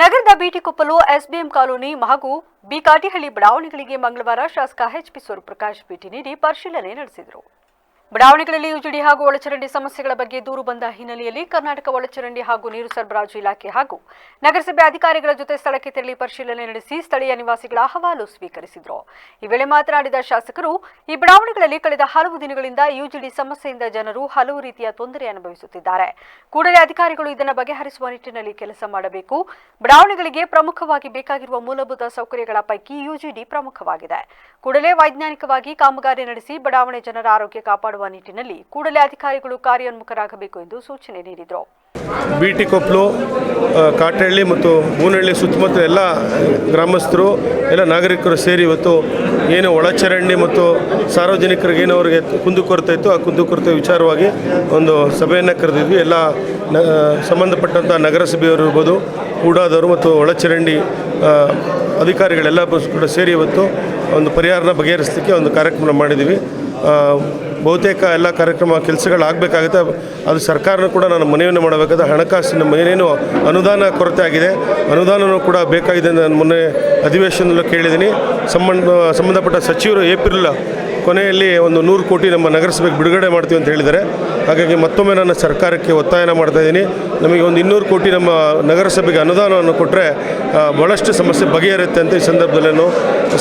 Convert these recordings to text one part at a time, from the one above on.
ನಗರದ ಬಿಟಿಕೊಪ್ಪಲು SBM colony ಹಾಗೂ ಬಿಕಾಟಿಹಳ್ಳಿ ಬಡಾವಣೆಗಳಿಗೆ ಮಂಗಳವಾರ ಶಾಸಕ ಎಚ್ಪಿ ಸೂರ್ಯಪ್ರಕಾಶ್ ಭೇಟಿ ನೀಡಿ ಪರಿಶೀಲನೆ ನಡೆಸಿದರು. ಬಡಾವಣೆಗಳಲ್ಲಿ ಯುಜಿಡಿ ಹಾಗೂ ಒಳಚರಂಡಿ ಸಮಸ್ಯೆಗಳ ಬಗ್ಗೆ ದೂರು ಬಂದ ಹಿನ್ನೆಲೆಯಲ್ಲಿ ಕರ್ನಾಟಕ ಒಳಚರಂಡಿ ಹಾಗೂ ನೀರು ಸರಬರಾಜು ಇಲಾಖೆ ಹಾಗೂ ನಗರಸಭೆ ಅಧಿಕಾರಿಗಳ ಜೊತೆ ಸ್ಥಳಕ್ಕೆ ತೆರಳಿ ಪರಿಶೀಲನೆ ನಡೆಸಿ ಸ್ಥಳೀಯ ನಿವಾಸಿಗಳ ಅಹವಾಲು ಸ್ವೀಕರಿಸಿದರು. ಈ ವೇಳೆ ಮಾತನಾಡಿದ ಶಾಸಕರು, ಈ ಬಡಾವಣೆಗಳಲ್ಲಿ ಕಳೆದ ಹಲವು ದಿನಗಳಿಂದ ಯುಜಿಡಿ ಸಮಸ್ಯೆಯಿಂದ ಜನರು ಹಲವು ರೀತಿಯ ತೊಂದರೆ ಅನುಭವಿಸುತ್ತಿದ್ದಾರೆ. ಕೂಡಲೇ ಅಧಿಕಾರಿಗಳು ಇದನ್ನು ಬಗೆಹರಿಸುವ ನಿಟ್ಟಿನಲ್ಲಿ ಕೆಲಸ ಮಾಡಬೇಕು. ಬಡಾವಣೆಗಳಿಗೆ ಪ್ರಮುಖವಾಗಿ ಬೇಕಾಗಿರುವ ಮೂಲಭೂತ ಸೌಕರ್ಯಗಳ ಪೈಕಿ ಯುಜಿಡಿ ಪ್ರಮುಖವಾಗಿದೆ. ಕೂಡಲೇ ವೈಜ್ಞಾನಿಕವಾಗಿ ಕಾಮಗಾರಿ ನಡೆಸಿ ಬಡಾವಣೆ ಜನರ ಆರೋಗ್ಯ ಕಾಪಾಡುವ ನಿಟ್ಟಿನಲ್ಲಿ ಕೂಡಲೇ ಅಧಿಕಾರಿಗಳು ಕಾರ್ಯೋನ್ಮುಖರಾಗಬೇಕು ಎಂದು ಸೂಚನೆ ನೀಡಿದರು. ಬಿಟಿ ಕೊಪ್ಪಲು ಕಾಟಹಳ್ಳಿ ಮತ್ತು ಬೂನಹಳ್ಳಿ ಸುತ್ತಮುತ್ತ ಎಲ್ಲ ಗ್ರಾಮಸ್ಥರು, ಎಲ್ಲ ನಾಗರಿಕರು ಸೇರಿ ಇವತ್ತು ಏನು ಒಳಚರಂಡಿ ಮತ್ತು ಸಾರ್ವಜನಿಕರಿಗೆ ಏನು ಅವರಿಗೆ ಕುಂದುಕೊರತೆ ಇತ್ತು, ಆ ಕುಂದುಕೊರತೆ ವಿಚಾರವಾಗಿ ಒಂದು ಸಭೆಯನ್ನು ಕರೆದಿದ್ವಿ. ಎಲ್ಲ ನ ಸಂಬಂಧಪಟ್ಟಂಥ ನಗರಸಭೆಯವರು ಇರ್ಬೋದು, ಕೂಡಾದವರು ಮತ್ತು ಒಳಚರಂಡಿ ಅಧಿಕಾರಿಗಳೆಲ್ಲ ಕೂಡ ಸೇರಿ ಇವತ್ತು ಒಂದು ಪರಿಹಾರನ ಬಗೆಹರಿಸಲಿಕ್ಕೆ ಒಂದು ಕಾರ್ಯಕ್ರಮ ಮಾಡಿದ್ದೀವಿ. ಬಹುತೇಕ ಎಲ್ಲ ಕಾರ್ಯಕ್ರಮ ಕೆಲಸಗಳಾಗಬೇಕಾಗುತ್ತೆ. ಅದು ಸರ್ಕಾರನೂ ಕೂಡ ನಾನು ಮನವಿಯನ್ನು ಮಾಡಬೇಕಾದ ಹಣಕಾಸಿನ ಏನೇನು ಅನುದಾನ ಕೊರತೆ ಆಗಿದೆ. ಅನುದಾನವೂ ಕೂಡ ಬೇಕಾಗಿದೆ ನಾನು ಮೊನ್ನೆ ಅಧಿವೇಶನದಲ್ಲಿ ಕೇಳಿದ್ದೀನಿ. ಸಂಬಂಧ, ಸಂಬಂಧಪಟ್ಟ ಸಚಿವರು ಏಪ್ರಿಲ್ ಕೊನೆಯಲ್ಲಿ ಒಂದು ನೂರು ಕೋಟಿ ನಮ್ಮ ನಗರಸಭೆಗೆ ಬಿಡುಗಡೆ ಮಾಡ್ತೀವಿ ಅಂತ ಹೇಳಿದ್ದಾರೆ. ಹಾಗಾಗಿ ಮತ್ತೊಮ್ಮೆ ನಾನು ಸರ್ಕಾರಕ್ಕೆ ಒತ್ತಾಯನ ಮಾಡ್ತಾ ಇದ್ದೀನಿ. ನಮಗೆ ಒಂದು ಇನ್ನೂರು ಕೋಟಿ ನಮ್ಮ ನಗರಸಭೆಗೆ ಅನುದಾನವನ್ನು ಕೊಟ್ಟರೆ ಬಹಳಷ್ಟು ಸಮಸ್ಯೆ ಬಗೆಹರುತ್ತೆ ಅಂತ ಈ ಸಂದರ್ಭದಲ್ಲಿ ನಾನು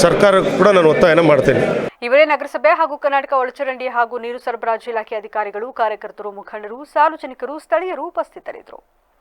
ಸರ್ಕಾರಕ್ಕೂ ಕೂಡ ನಾನು ಒತ್ತಾಯನ ಮಾಡ್ತೇನೆ. ಇವರೇ ನಗರಸಭೆ ಹಾಗೂ ಕರ್ನಾಟಕ ಒಳಚರಂಡಿ ಹಾಗೂ ನೀರು ಸರಬರಾಜು ಇಲಾಖೆ ಅಧಿಕಾರಿಗಳು, ಕಾರ್ಯಕರ್ತರು, ಮುಖಂಡರು, ಸಾರ್ವಜನಿಕರು, ಸ್ಥಳೀಯರು ಉಪಸ್ಥಿತರಿದ್ದರು.